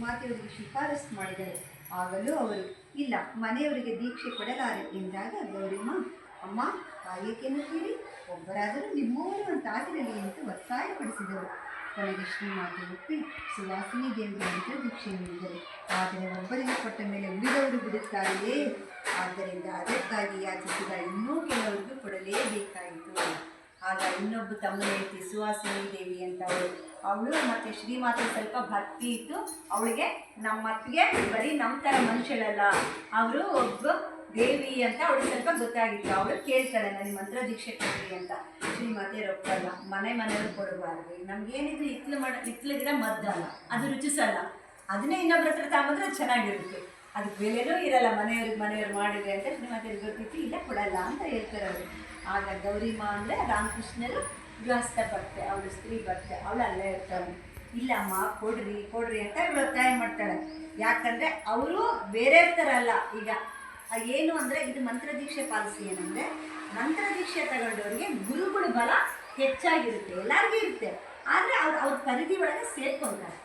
ಮಾತೆಯವರಿಗೆ ಶಿಫಾರಸು ಮಾಡಿದರು ಆಗಲೂ ಅವರು ಇಲ್ಲ, ಮನೆಯವರಿಗೆ ದೀಕ್ಷೆ ಕೊಡಲಾರೆ ಎಂದಾಗ ಗೌರಿಮ್ಮ, ಅಮ್ಮ, ಕಾಯಕೇನು ಕೇಳಿ, ಒಬ್ಬರಾದರೂ ನಿಮ್ಮವರು ಅಂತ ಆಗಿರಲಿ ಅಂತ ಒತ್ತಾಯಪಡಿಸಿದರು. ಕೊನೆಗೆ ಶ್ರೀಮಾತೆ ಒಪ್ಪಿ ಸುವಾಸಿನಿ ದೇವರು ಅಂತ ದೀಕ್ಷೆ ನೀಡಿದರು. ಆದರೆ ಒಬ್ಬರಿಗೆ ಕೊಟ್ಟ ಮೇಲೆ ಉಳಿದವರು ಬಿಡುತ್ತಾರೆಯೇ? ಆದ್ದರಿಂದ ಅದಕ್ಕಾಗಿ ಯಾಚಿಸಿದ ಇನ್ನೂ ಕೊಡಲೇಬೇಕಾಯಿತು ಆಗ ಇನ್ನೊಬ್ಬ ತಮ್ಮನ ಐತಿ ಸುಹಾಸಿನಿ ದೇವಿ ಅಂತ ಅವಳು ಅವಳು ಮತ್ತು ಶ್ರೀಮಾತೆ ಸ್ವಲ್ಪ ಭಕ್ತಿ ಇತ್ತು ಅವಳಿಗೆ ನಮ್ಮ ಅತ್ತಿಗೆ ಬರೀ ನಮ್ಮ ಥರ ಮನುಷ್ಯಳಲ್ಲ, ಅವರು ಒಬ್ಬ ದೇವಿ ಅಂತ ಅವಳು ಸ್ವಲ್ಪ ಗೊತ್ತಾಗಿತ್ತು. ಅವಳು ಕೇಳ್ತಾಳೆ ನನಗೆ ಮಂತ್ರ ದೀಕ್ಷೆ ಕೊಡ್ರಿ ಅಂತ. ಶ್ರೀಮಾತೆ ರೊಕ್ಕಲ್ಲ, ಮನೆ ಮನೆಯವ್ರು ಕೊಡಬಾರ್ದು. ನಮ್ಗೇನಿದ್ರು ಹಿತ್ಲು ಮಾಡ, ಹಿತ್ಲು ಗಿಡ ಮದ್ದಲ್ಲ ಅದು ರುಚಿಸಲ್ಲ. ಅದನ್ನೇ ಇನ್ನೊಬ್ರ ಹತ್ರ ತಗೊಂಡ್ರೆ ಚೆನ್ನಾಗಿರುತ್ತೆ. ಅದಕ್ಕೆ ಬೆಲೆನೂ ಇರಲ್ಲ, ಮನೆಯವ್ರಿಗೆ ಮನೆಯವ್ರು ಮಾಡಿದ್ರೆ ಅಂತ ಶ್ರೀಮಾತೆ ಗೊತ್ತಿತ್ತು, ಇಲ್ಲ, ಕೊಡಲ್ಲ ಅಂತ ಹೇಳ್ತಾರೆ ಅವರು. ಆಗ ಗೌರಿಮಾ ಅಂದರೆ ರಾಮಕೃಷ್ಣರು ಗೃಹಸ್ಥ ಬರ್ತೆ ಅವಳು ಸ್ತ್ರೀ ಬರ್ತೆ ಅವಳು ಅಲ್ಲೇ ಇರ್ತಾಳೆ. ಇಲ್ಲಮ್ಮ ಕೊಡ್ರಿ ಕೊಡ್ರಿ ಅಂತ ಇವಳು ಒತ್ತಾಯ ಮಾಡ್ತಾಳೆ. ಯಾಕಂದರೆ ಅವರು ಬೇರೆ ಥರ ಅಲ್ಲ, ಈಗ ಏನು ಅಂದರೆ ಇದು ಮಂತ್ರ ದೀಕ್ಷೆ ಪಾಲಿಸಿ ಏನಂದರೆ ಮಂತ್ರ ದೀಕ್ಷೆ ತಗೊಂಡವ್ರಿಗೆ ಗುರುಗಳ ಬಲ ಹೆಚ್ಚಾಗಿರುತ್ತೆ, ಎಲ್ಲರಿಗೂ ಇರುತ್ತೆ. ಆದರೆ ಅವ್ರು ಅವ್ರ ಪರಿಧಿ ಒಳಗೆ ಸೇರ್ಕೊಳ್ತಾರೆ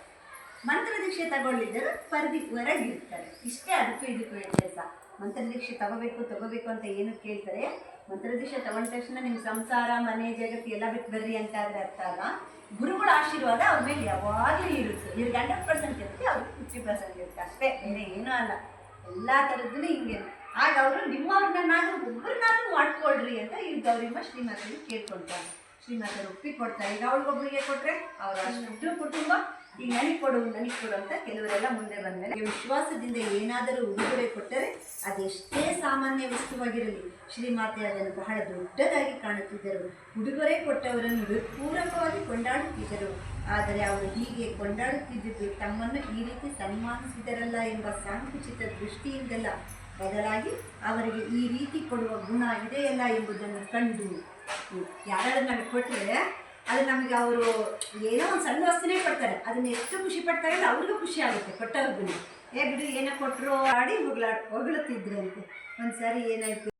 ಮಂತ್ರ ದೀಕ್ಷೆ ತಗೊಳ್ಳಿದ್ದರು ಪರಿಧಿ ಹೊರಗಿರ್ತಾರೆ. ಇಷ್ಟೇ ಅದಕ್ಕೂ ಇದಕ್ಕೂ ವ್ಯತ್ಯಾಸ. ಮಂತ್ರ ದೀಕ್ಷೆ ತಗೋಬೇಕು ತಗೋಬೇಕು ಅಂತ ಏನು ಕೇಳ್ತಾರೆ? ಮಂತ್ರ ದೀಕ್ಷೆ ತಗೊಂಡ ತಕ್ಷಣ ನಿಮ್ಮ ಸಂಸಾರ, ಮನೆ, ಜಗತ್ತು ಎಲ್ಲ ಬಿಟ್ಟು ಬರ್ರಿ ಅಂತ ಆದ್ರೆ ಅರ್ಥ ಅಲ್ಲ ಗುರುಗಳ ಆಶೀರ್ವಾದ ಅವ್ರ ಮೇಲೆ ಯಾವಾಗಲೂ ಇರುತ್ತೆ. ಇವ್ರಿಗೆ ಹಂಡ್ರೆಡ್ ಪರ್ಸೆಂಟ್ ಇರುತ್ತೆ, ಅವ್ರಿಗೆ ಫಿಫ್ಟಿ ಪರ್ಸೆಂಟ್ ಇರುತ್ತೆ ಅಷ್ಟೇ. ಬೇರೆ ಏನೂ ಅಲ್ಲ. ಎಲ್ಲ ಥರದ್ದು ಹಿಂಗೆ ಆಗ ಅವರು ನಿಮ್ಮವ್ರನ್ನಾದ್ರೂ ಒಬ್ಬರನ್ನಾದ್ರೂ ಮಾಡ್ಕೊಳ್ರಿ ಅಂತ ಈ ಗೌರಿಮ್ಮ ಶ್ರೀಮತಿಗೆ ಕೇಳ್ಕೊಳ್ತಾರೆ. ಶ್ರೀಮಂತರು ಒಪ್ಪಿಕೊಡ್ತಾರೆ ಈಗ ಅವಳಿಗೊಬ್ಬರಿಗೆ ಕೊಟ್ಟರೆ ಅವರ ಅಷ್ಟು ಕುಟುಂಬ ಈಗ ನನಗೆ ಕೊಡು ನನಗೆ ಕೊಡು ಅಂತ ಕೆಲವರೆಲ್ಲ ಮುಂದೆ ಬಂದಮೇಲೆ ವಿಶ್ವಾಸದಿಂದ ಏನಾದರೂ ಉಡುಗೊರೆ ಕೊಟ್ಟರೆ ಅದೆಷ್ಟೇ ಸಾಮಾನ್ಯ ವಸ್ತುವಾಗಿರಲಿ, ಶ್ರೀಮಾತೆ ಅದನ್ನು ಬಹಳ ದೊಡ್ಡದಾಗಿ ಕಾಣುತ್ತಿದ್ದರು. ಉಡುಗೊರೆ ಕೊಟ್ಟವರನ್ನು ಪೂರಕವಾಗಿ ಕೊಂಡಾಡುತ್ತಿದ್ದರು. ಆದರೆ ಅವರು ಹೀಗೆ ಕೊಂಡಾಡುತ್ತಿದ್ದುದು ತಮ್ಮನ್ನು ಈ ರೀತಿ ಸನ್ಮಾನಿಸಿದರಲ್ಲ ಎಂಬ ಸಂಕುಚಿತ ದೃಷ್ಟಿಯಿಂದಲ್ಲ. ಬದಲಾಗಿ ಅವರಿಗೆ ಈ ರೀತಿ ಕೊಡುವ ಗುಣ ಇದೆಯಲ್ಲ ಎಂಬುದನ್ನು ಕಂಡು ಯಾರಾದ್ರೂ ನಮಗೆ ಕೊಟ್ಟರೆ ಅದು ನಮಗೆ ಅವರು ಏನೋ ಒಂದು ಸಣ್ಣ ವಸ್ತುನೇ ಕೊಡ್ತಾರೆ. ಅದನ್ನ ಎಷ್ಟು ಖುಷಿ ಪಡ್ತಾರೆ ಅಂದ್ರೆ ಅವ್ರಿಗೂ ಖುಷಿ ಆಗುತ್ತೆ ಕೊಟ್ಟವ್ರಿಗೂ ಏ ಬಿಡು, ಏನೋ ಕೊಟ್ಟರು ಆಡಿ ಹೊಗಳ ಹೊಗಳುತ್ತಿದ್ರಂತೆ ಒಂದು ಸಾರಿ ಏನಾಯ್ತು?